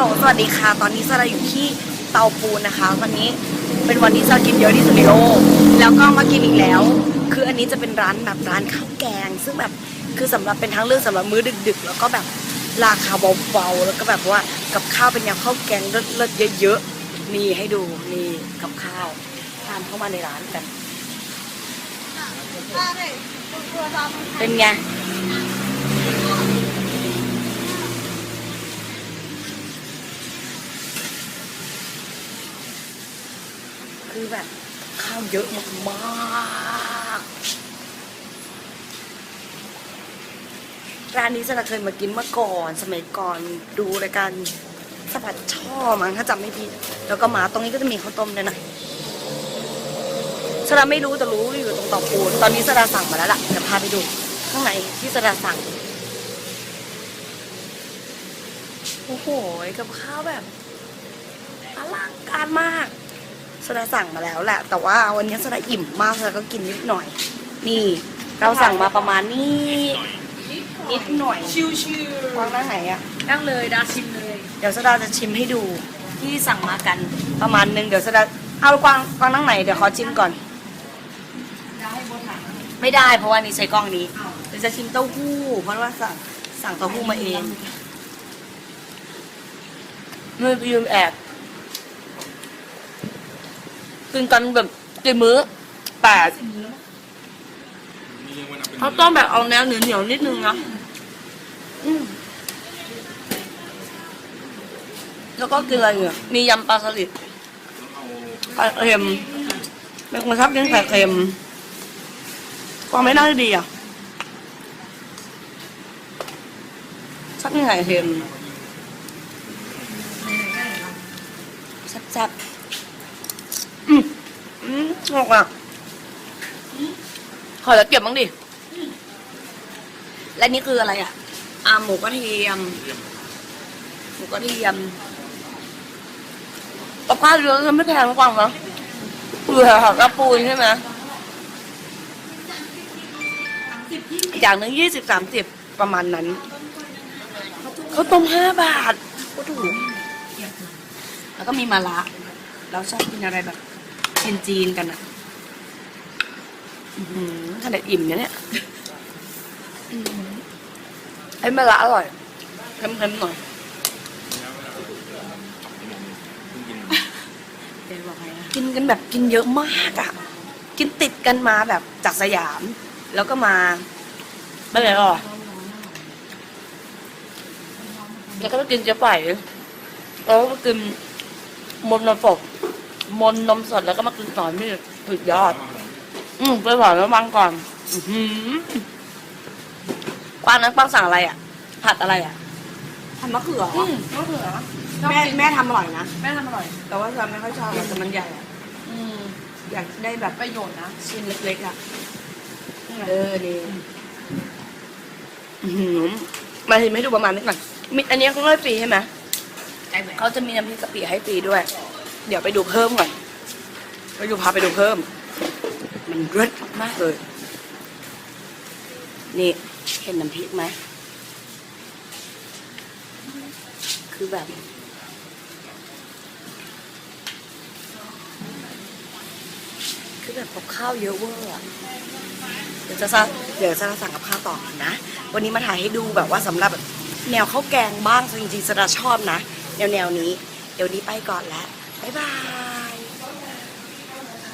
ลสวัสดีค่ะ ตอนนี้สระอยู่ที่เตาปูนนะคะ วันนี้เป็นวันที่สระกินเยอะที่สุดในโลกแล้วก็มากินอีกแล้ว คืออันนี้จะเป็นร้านแบบร้านข้าวแกง ซึ่งแบบคือสำหรับเป็นทางเลือกสำหรับมื้อดึก ๆ แล้วก็แบบราคาเบาๆแล้วก็แบบว่ากับข้าวเป็นยำข้าวแกงเลิศๆเยอะๆนี่ให้ดูนี่กับข้าวตามเข้ามาในร้านกัน เป็นไง คือแบบข้าวเยอะมากๆร้านนี้สระเคยมากินเมื่อก่อน สมัยก่อนดูรายการสะพัดช่อมั้งถ้าจำไม่ผิด แล้วก็มาตรงนี้ก็จะมีข้าวต้มด้วยนะสระไม่รู้แต่รู้อยู่ตรงต่อปูน ตอนนี้สระสั่งมาแล้วล่ะเดี๋ยวพาไปดูข้างในที่สระสั่ง โอ้โห กับข้าวแบบอลังการมาก สดาสั่งมาแล้วแหละ แต่ว่าวันนี้สดาอิ่มมากสดาก็กินนิดหน่อย นี่ เราสั่งมาประมาณนี้ นิดหน่อยชิววางหน้าไหนอะๆนั่งเลยดาชิมเลย เดี๋ยวสดาจะชิมให้ดูที่สั่งมากันประมาณนึงเดี๋ยวสดาเอากวางกวางนั่งไหนเดี๋ยวขอชิมก่อนได้ให้โบถามไม่ได้เพราะว่านี่ใช้กล้องนี้เดี๋ยวจะชิมเต้าหู้ เพราะว่าสั่งสั่งเต้าหู้มาเองมือไปยืมแอบ กินกันแบบกี่มื้อแปดเขาต้มแบบเอาแนวเหนียวเหนียวๆนิดนึงนะอืมแล้วก็กินอะไรเนี่ยมียำปลาสลิดปลาเค็มเป็นคนชอบกินไข่เค็มความไม่น่าจะดีอะชอบกินไข่เค็มแซ่บๆ อืมอืมงกอะขอแล้วเก็บบ้างดิ และนี่คืออะไรอะอ่าหมูกระเทียม หมูกระเทียมกับข้าวเยอะจะไม่แพงกว่ามั้งเผื่อหักกระปูนใช่ไหมอย่างหนึ่งยี่สิบสามสิบประมาณนั้นเขาวต้มห้าบาทก็ถูกแล้วก็มีมะระเราชอบกินอะไรแบบ จีนกันอะอื้อหือขนาดอิ่มเนี่ยเนี่ยไอ้มะระอร่อยเค็มๆหน่อยกินกันแบบกินเยอะมากอะ กินติดกันมาแบบจากสยาม แล้วก็มาไม่ไหนหรอแล้วก็ไปกินเจ๊ไฝ่แล้วก็กินมนนมสด มนนมสดแล้วก็มากินหนอนนี่สุดยอด อืมไปหวานแล้วบางก่อน อือหือกวางนั้นกวางสั่งอะไรอะ ผัดอะไรอะทำมะเขืออืมมะเขือแม่แม่ทำอร่อยนะ แม่ทำอร่อย แต่ว่าเราไม่ค่อยชอบอะแต่มันใหญ่อะอืมอยากได้แบบประโยชน์นะชิ้นเล็กๆอะ เออดีอือหือมาให้ดูประมาณนี้ก่อนมีอันนี้เขาให้ฟรีใช่ไหมใช่ไหมเขาจะมีน้ำพริกกะปิให้ฟรีด้วย เดี๋ยวไปดูเพิ่มก่อน ไปดูพาไปดูเพิ่ม มันเลิศมากเลย นี่เห็นน้ำพริกไหม คือแบบคือแบบกับข้าวเยอะเวอร์อะเดี๋ยวจะสั่งเดี๋ยวจะสั่งกับข้าวต่อนะ วันนี้มาถ่ายให้ดูแบบว่าสำหรับแบบแนวข้าวแกงบ้างจริงๆสดาชอบนะ แนวแนวนี้ เดี๋ยวนี้ไปก่อนแล้ว บ๊ายบาย